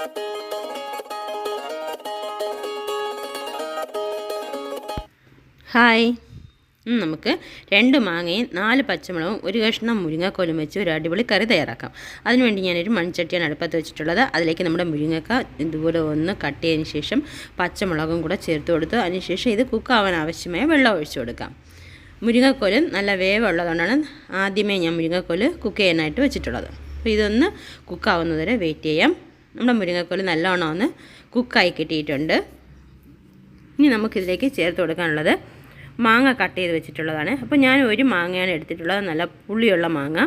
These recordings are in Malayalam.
ഹായ്. നമുക്ക് രണ്ട് മാങ്ങയും നാല് പച്ചമുളകും ഒരു കഷ്ണം മുരിങ്ങക്കോലും വെച്ച് ഒരു അടിപൊളി കറി തയ്യാറാക്കാം. അതിനുവേണ്ടി ഞാനൊരു മൺചട്ടിയാണ് അടുപ്പത്ത് വെച്ചിട്ടുള്ളത്. അതിലേക്ക് നമ്മുടെ മുരിങ്ങക്ക ഇതുപോലെ ഒന്ന് കട്ട് ചെയ്തതിന് ശേഷം പച്ചമുളകും കൂടെ ചേർത്ത് കൊടുത്ത് അതിനുശേഷം ഇത് കുക്കാവാൻ ആവശ്യമായ വെള്ളം ഒഴിച്ചു കൊടുക്കാം. മുരിങ്ങക്കോൽ നല്ല വേവുള്ളതുകൊണ്ടാണ് ആദ്യമേ ഞാൻ മുരിങ്ങക്കോൽ കുക്ക് ചെയ്യാനായിട്ട് വെച്ചിട്ടുള്ളത്. അപ്പോൾ ഇതൊന്ന് കുക്കാവുന്നതുവരെ വെയിറ്റ് ചെയ്യാം. നമ്മുടെ മുരിങ്ങക്കോൽ നല്ലോണം ഒന്ന് കുക്കായി കിട്ടിയിട്ടുണ്ട്. ഇനി നമുക്കിതിലേക്ക് ചേർത്ത് കൊടുക്കാനുള്ളത് മാങ്ങ കട്ട് ചെയ്ത് വെച്ചിട്ടുള്ളതാണ്. അപ്പോൾ ഞാൻ ഒരു മാങ്ങയാണ് എടുത്തിട്ടുള്ളത്. നല്ല പുളിയുള്ള മാങ്ങ.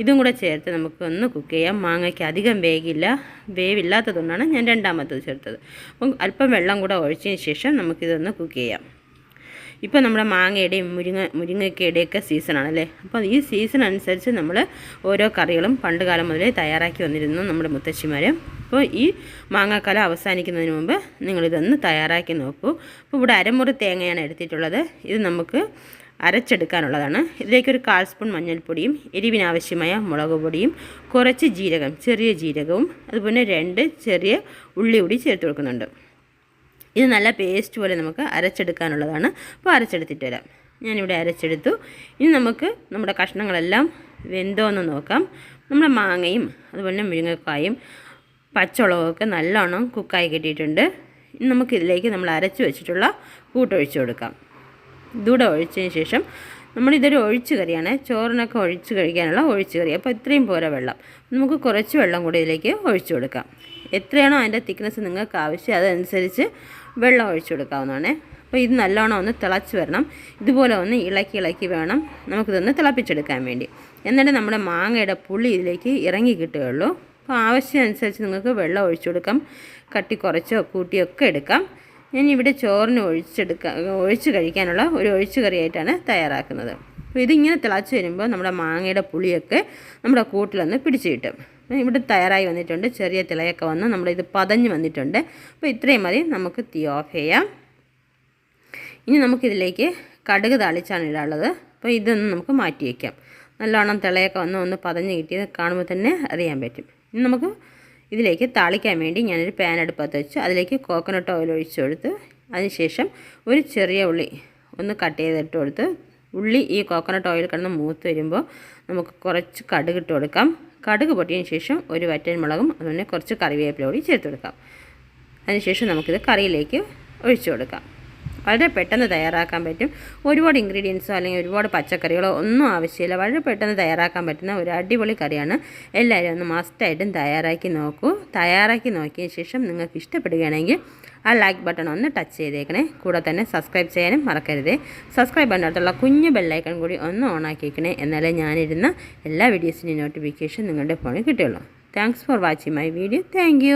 ഇതും കൂടെ ചേർത്ത് നമുക്കൊന്ന് കുക്ക് ചെയ്യാം. മാങ്ങയ്ക്ക് അധികം വേഗില്ല വേവില്ലാത്തതുകൊണ്ടാണ് ഞാൻ രണ്ടാമത്തത് ചേർത്തത്. അപ്പം അല്പം വെള്ളം കൂടെ ഒഴിച്ചതിന് ശേഷം നമുക്കിതൊന്ന് കുക്ക് ചെയ്യാം. ഇപ്പോൾ നമ്മുടെ മാങ്ങയുടെയും മുരിങ്ങ മുരിങ്ങയ്ക്കയുടെയൊക്കെ സീസണാണല്ലേ? അപ്പോൾ ഈ സീസൺ അനുസരിച്ച് നമ്മൾ ഓരോ കറികളും പണ്ട് കാലം മുതലേ തയ്യാറാക്കി വന്നിരുന്നു നമ്മുടെ മുത്തശ്ശിമാർ അപ്പോൾ ഈ മാങ്ങാക്കല അവസാനിക്കുന്നതിന് മുമ്പ് നിങ്ങളിതൊന്ന് തയ്യാറാക്കി നോക്കൂ. അപ്പോൾ ഇവിടെ അരമുറി തേങ്ങയാണ് എടുത്തിട്ടുള്ളത്. ഇത് നമുക്ക് അരച്ചെടുക്കാനുള്ളതാണ്. ഇതിലേക്കൊരു കാൽ സ്പൂൺ മഞ്ഞൾപ്പൊടിയും എരിവിനാവശ്യമായ മുളക് പൊടിയും കുറച്ച് ജീരകം ചെറിയ ജീരകവും അതുപോലെ രണ്ട് ചെറിയ ഉള്ളി കൂടി ചേർത്ത് കൊടുക്കുന്നുണ്ട്. ഇത് നല്ല പേസ്റ്റ് പോലെ നമുക്ക് അരച്ചെടുക്കാനുള്ളതാണ്. അപ്പോൾ അരച്ചെടുത്തിട്ട് വരാം. ഞാനിവിടെ അരച്ചെടുത്തു. ഇനി നമുക്ക് നമ്മുടെ കഷ്ണങ്ങളെല്ലാം വെന്തോ എന്ന് നോക്കാം. നമ്മുടെ മാങ്ങയും അതുപോലെ മുരിങ്ങക്കായും പച്ചമുളകൊക്കെ നല്ലോണം കുക്കായി കിട്ടിയിട്ടുണ്ട്. നമുക്കിതിലേക്ക് നമ്മൾ അരച്ച് വെച്ചിട്ടുള്ള കൂട്ടൊഴിച്ച് കൊടുക്കാം. ഇതൂടെ ഒഴിച്ചതിന് ശേഷം നമ്മളിതൊരു ഒഴിച്ചു കറിയാണ്. ചോറിനൊക്കെ ഒഴിച്ച് കഴിക്കാനുള്ള ഒഴിച്ചു കറി. അപ്പോൾ ഇത്രയും പോരാ വെള്ളം. നമുക്ക് കുറച്ച് വെള്ളം കൂടി ഇതിലേക്ക് ഒഴിച്ചു കൊടുക്കാം. എത്രയാണോ അതിന്റെ തിക്നെസ് നിങ്ങൾക്ക് ആവശ്യം അതനുസരിച്ച് വെള്ളം ഒഴിച്ചു കൊടുക്കാവുന്നതാണ്. അപ്പോൾ ഇത് നല്ലോണം ഒന്ന് തിളച്ച് വരണം. ഇതുപോലെ ഒന്ന് ഇളക്കി ഇളക്കി വേണം നമുക്കിതൊന്ന് തിളപ്പിച്ചെടുക്കാൻ വേണ്ടി. എന്നിട്ട് നമ്മുടെ മാങ്ങയുടെ പുളി ഇതിലേക്ക് ഇറങ്ങി കിട്ടുകയുള്ളൂ. അപ്പോൾ ആവശ്യം അനുസരിച്ച് നിങ്ങൾക്ക് വെള്ളം ഒഴിച്ചു കൊടുക്കാം. കട്ടി കുറച്ചോ കൂട്ടിയോ ഒക്കെ എടുക്കാം. ഞാൻ ഇവിടെ ചോറിന് ഒഴിച്ചെടുക്കാൻ ഒഴിച്ച് കഴിക്കാനുള്ള ഒരു ഒഴിച്ചു കറിയായിട്ടാണ് തയ്യാറാക്കുന്നത്. അപ്പോൾ ഇതിങ്ങനെ തിളച്ച് വരുമ്പോൾ നമ്മുടെ മാങ്ങയുടെ പുളിയൊക്കെ നമ്മുടെ കൂട്ടിലൊന്ന് പിടിച്ച് കിട്ടും. ഇവിടെ തയ്യാറായി വന്നിട്ടുണ്ട്. ചെറിയ തിളയൊക്കെ വന്ന് നമ്മളിത് പതഞ്ഞ് വന്നിട്ടുണ്ട്. അപ്പോൾ ഇത്രയും മതി. നമുക്ക് തീ ഓഫ് ചെയ്യാം. ഇനി നമുക്കിതിലേക്ക് കടുക് താളിച്ചാണ് ഇടാനുള്ളത്. അപ്പോൾ ഇതൊന്ന് നമുക്ക് മാറ്റി വയ്ക്കാം. നല്ലോണം തിളയൊക്കെ വന്ന് ഒന്ന് പതഞ്ഞ് കിട്ടിയത് കാണുമ്പോൾ തന്നെ അറിയാൻ പറ്റും. ഇനി നമുക്ക് ഇതിലേക്ക് താളിക്കാൻ വേണ്ടി ഞാനൊരു പാൻ അടുപ്പത്ത് വെച്ച്. അതിലേക്ക് കോക്കനട്ട് ഓയിൽ ഒഴിച്ചു കൊടുത്ത് അതിനുശേഷം ഒരു ചെറിയ ഉള്ളി ഒന്ന് കട്ട് ചെയ്തിട്ട് കൊടുത്ത് ഉള്ളി ഈ കോക്കനട്ട് ഓയിൽ കിടന്ന് മൂത്ത് വരുമ്പോൾ നമുക്ക് കുറച്ച് കടുക് ഇട്ട് കൊടുക്കാം. കടുക് പൊട്ടിയതിന് ശേഷം ഒരു വറ്റൻ മുളകും അതുപോലെ കുറച്ച് കറിവേപ്പില കൂടി ചേർത്ത് കൊടുക്കാം. അതിനുശേഷം നമുക്കിത് കറിയിലേക്ക് ഒഴിച്ചു കൊടുക്കാം. വളരെ പെട്ടെന്ന് തയ്യാറാക്കാൻ പറ്റും. ഒരുപാട് ഇൻഗ്രീഡിയൻസോ അല്ലെങ്കിൽ ഒരുപാട് പച്ചക്കറികളോ ഒന്നും ആവശ്യമില്ല. വളരെ പെട്ടെന്ന് തയ്യാറാക്കാൻ പറ്റുന്ന ഒരു അടിപൊളി കറിയാണ്. എല്ലാവരും ഒന്ന് മസ്റ്റായിട്ടും തയ്യാറാക്കി നോക്കൂ. തയ്യാറാക്കി നോക്കിയ ശേഷം നിങ്ങൾക്ക് ഇഷ്ടപ്പെടുകയാണെങ്കിൽ ആ ലൈക്ക് ബട്ടൺ ഒന്ന് ടച്ച് ചെയ്തേക്കണേ. കൂടെ തന്നെ സബ്സ്ക്രൈബ് ചെയ്യാനും മറക്കരുത്. സബ്സ്ക്രൈബ് ബട്ടണത്തുള്ള കുഞ്ഞ് ബെല്ലൈക്കൺ കൂടി ഒന്ന് ഓണാക്കിയേക്കണേ എന്നാലേ ഞാനിരുന്ന എല്ലാ വീഡിയോസിന്റെയും നോട്ടിഫിക്കേഷൻ നിങ്ങളുടെ ഫോണിൽ കിട്ടുള്ളൂ thanks for watching my video thank